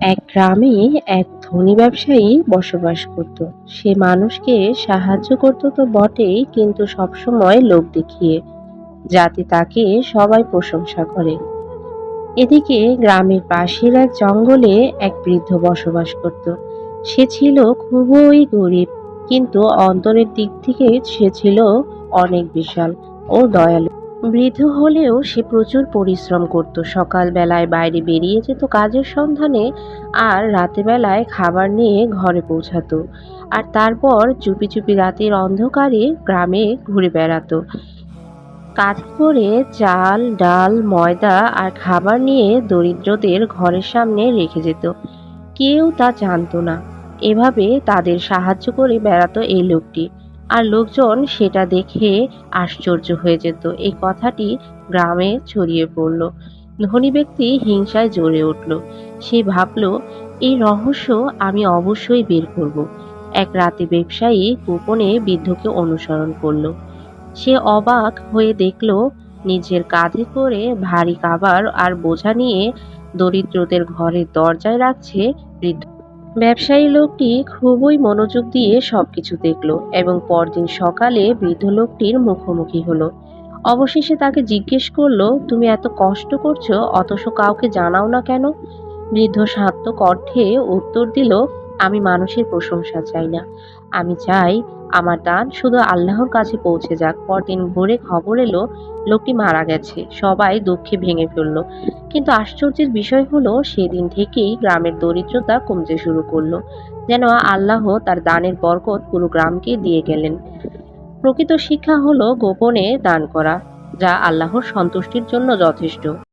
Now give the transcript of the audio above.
এক গ্রামে এক ধনী ব্যবসায়ী বসবাস করত। সে মানুষকে সাহায্য করত তো বটেই, কিন্তু সবসময় লোক দেখিয়ে যাতে তাকে সবাই প্রশংসা করে। এদিকে গ্রামের পাশের এক জঙ্গলে এক বৃদ্ধ বসবাস করত। সে ছিল খুবই গরিব, কিন্তু অন্তরের দিক থেকে সে ছিল অনেক বিশাল ও দয়ালু। বৃদ্ধ হলেও সে প্রচুর পরিশ্রম করত। সকালবেলায় বাইরে বেরিয়ে যেত কাজের সন্ধানে আর রাতেবেলায় খাবার নিয়ে ঘরে পৌঁছাতো। আর তারপর চুপি চুপি রাতের অন্ধকারে গ্রামে ঘুরে বেড়াতো। কাঁধে করে চাল, ডাল, ময়দা আর খাবার নিয়ে দরিদ্রদের ঘরের সামনে রেখে যেত। কেউ তা জানতো না। এভাবে তাদের সাহায্য করে বেড়াতো এই লোকটি। আর লোকজন সেটা দেখে আশ্চর্য হয়ে যেত। এই কথাটি গ্রামে ছড়িয়ে পড়ল। ধনী ব্যক্তি হিংসায় জ্বলে উঠল। সে ভাবল, এই রহস্য আমি অবশ্যই বের করব। এক রাতে ব্যবসায়ী গোপনে বৃদ্ধকে অনুসরণ করল। সে অবাক হয়ে দেখল, নিজের কাঁধে করে ভারী কাবার আর বোঝা নিয়ে দরিদ্রদের ঘরের দরজায় রাখছে বৃদ্ধ। ব্যবসায়ী লোকটি খুবই মনোযোগ দিয়ে সবকিছু দেখল এবং পরদিন সকালে বৃদ্ধ লোকটির মুখোমুখি হলো। অবশেষে তাকে জিজ্ঞেস করল, তুমি এত কষ্ট করছ, অথচ কাউকে জানাও না কেন? বৃদ্ধ শান্ত কণ্ঠে উত্তর দিল আমি মানুষের প্রশংসা চাই না। আমি চাই আমার দান শুধু আল্লাহর কাছে পৌঁছে যাক। পরদিন ভোরে খবর এলো, লোকটি মারা গেছে। সবাই দুঃখে ভেঙে ফেলল কিন্তু আশ্চর্যের বিষয় হলো, সেদিন থেকেই গ্রামের দরিদ্রতা কমতে শুরু করল। যেন আল্লাহ তার দানের বরকত পুরো গ্রামকে দিয়ে গেলেন। প্রকৃত শিক্ষা হলো গোপনে দান করা, যা আল্লাহর সন্তুষ্টির জন্য যথেষ্ট।